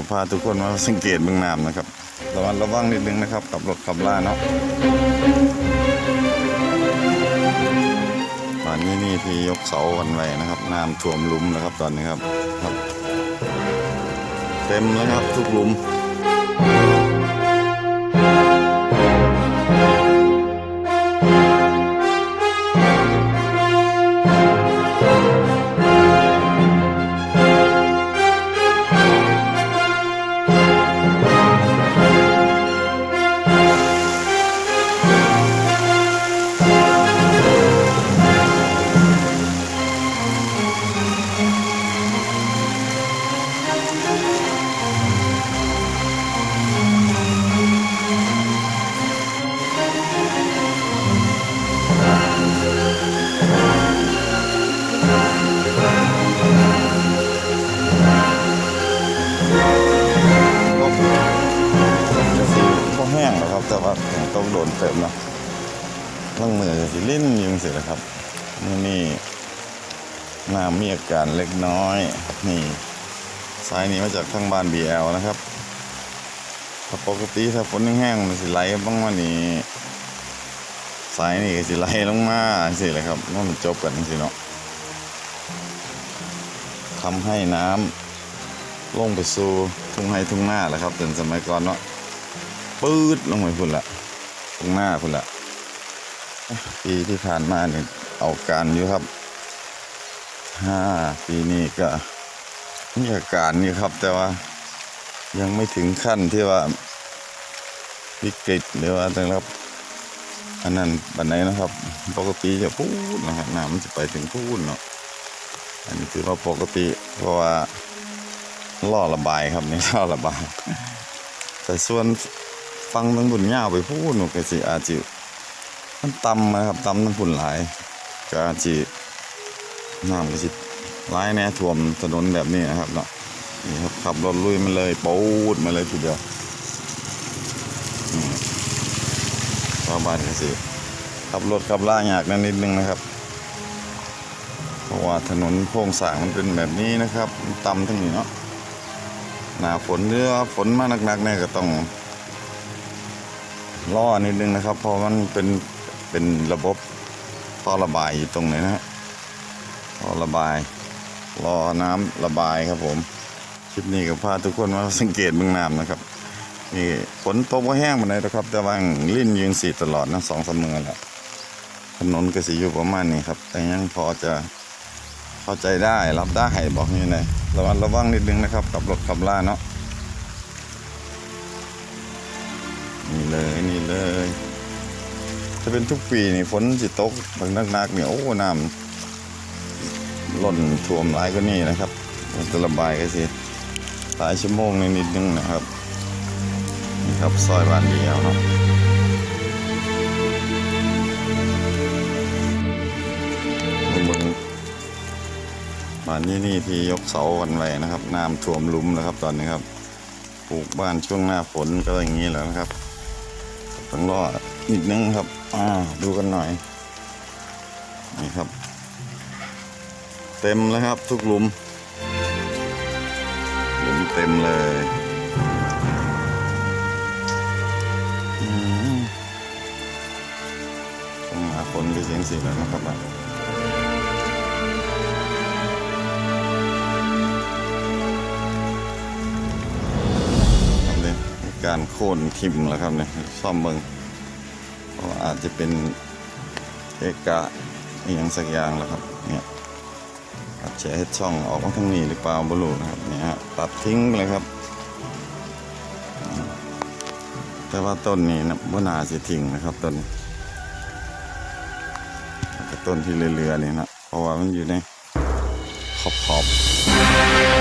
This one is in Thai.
ก็พาทุกคนมาสังเกตเบื้องน้ำนะครับระวังระวังนิดนึงนะครับกับรถขับล่าเนาะบ้านนี้นี่ที่ยกเสากันไว้นะครับน้ำท่วมลุมนะครับตอนนี้ครับครับ เต็มแล้วครับทุกลุม แห้งแล้วครับ แต่ว่ายังต้องโดนเติมนะล่างมือสิลิ้นยิงเสร็จแล้วครับนี่นี่น้ำมีอาการเล็กน้อย นี่สายนี้มาจากทางบ้าน BL นะครับถ้าปกติถ้าฝนแห้งมันสิไหลบ้างวันนี้สายนี่ก็สิไหลลงมาสิเลยครับนั่นมันจบกันสิเนาะทำให้น้ำลงไปสู่ทุ่งไฮทุ่งหน้าแหละครับแต่สมัยก่อนเนาะ ปื๊ดลงไปพุ่นละทุ่งหน้าพุ่นละปีที่ผ่านมาเนี่ยเอาการอยู่ครับห้าปีนี้ก็มีอาการนี่ครับ แต่ว่ายังไม่ถึงขั้นที่ว่าวิกฤตหรือว่าอะไรครับ อันนั้นบันไดนะครับปกติจะพูดนะครับน้ำมันจะไปถึงพูดเนาะอันนี้ถือว่าปกติเพราะว่าล่อระบายครับนี่ล่อระบาย แต่ส่วน ฟังทั้งบุญยาวไปพูดหนูก็สิอาจจะมันต่ำนะครับต่ำทั้งฝุ่นหลายก็อาจจะน้ำก็สิร้ายแน่ท่วมถนนแบบนี้นะครับเนาะนี่ครับขับรถลุยมาเลยปูดมาเลยทีเดียวชาวบ้านก็สิขับรถขับล่ายากนั่นนิดนึงนะครับเพราะว่าถนนโค้งสร้างมันเป็นแบบนี้นะครับต่ำทั้งนี้เนาะหนาฝนเรือฝนมาหนักๆเนี่ยก็ต้อง ล่อนิดนึงนะครับ เพราะมันเป็นเป็นระบบท่อระบายอยู่ตรงไหนนะฮะท่อระบายรอน้ำระบายครับผมคลิปนี้ก็พาทุกคนมาสังเกตเบื้องน้ำนะครับนี่ฝนตกว่าแห้งมาเลยนะครับ แต่ว่าลิ้นยืนสีตลอดนะสองสามมือแล้วถนนก็สิอยู่ประมาณนี้ครับ แต่ยังพอจะเข้าใจได้รับได้บอกนี่นะระวังระวังนิดนึงนะครับกับรถขับล่าเนาะ เลยนี่เลย จะเป็นทุกปีนี่ฝนสิตกบางนักๆเนี่ยโอ้น้ำล้นท่วมหลายก็นี่นะครับมันจะระบายก็สิหลายชั่วโมงนิดนึงนะครับนี่ครับซอยบ้านเดียวเนาะบิ่งบ้านนี้นี่ที่ยกเสากันไว้นะครับน้ำท่วมลุ่มแล้วครับตอนนี้ครับปลูกบ้านช่วงหน้าฝนก็อย่างนี้แล้วนะครับ สังรออีกนึงครับ อ่า ดูกันหน่อย นี่ครับ เต็มแล้วครับ ทุกหลุม หลุมเต็มเลยอืมช่วงหาฝนดูเสียงสีแล้วนะครับ การโค่นทิมแล้วครับเนี่ยซ่อมเบิงเพราะอาจจะเป็นเอกะอย่างสักอย่างแล้วครับเนี่ยอาจจะให้ช่องออกมาทางนี้หรือเปล่าบรูนะครับเนี่ยตัดทิ้งเลยครับ แต่ว่าต้นนี้นะว่านาจะทิ้งนะครับต้นนี้ต้นที่เรือๆนี่นะเพราะว่ามันอยู่ในขอบขอบๆ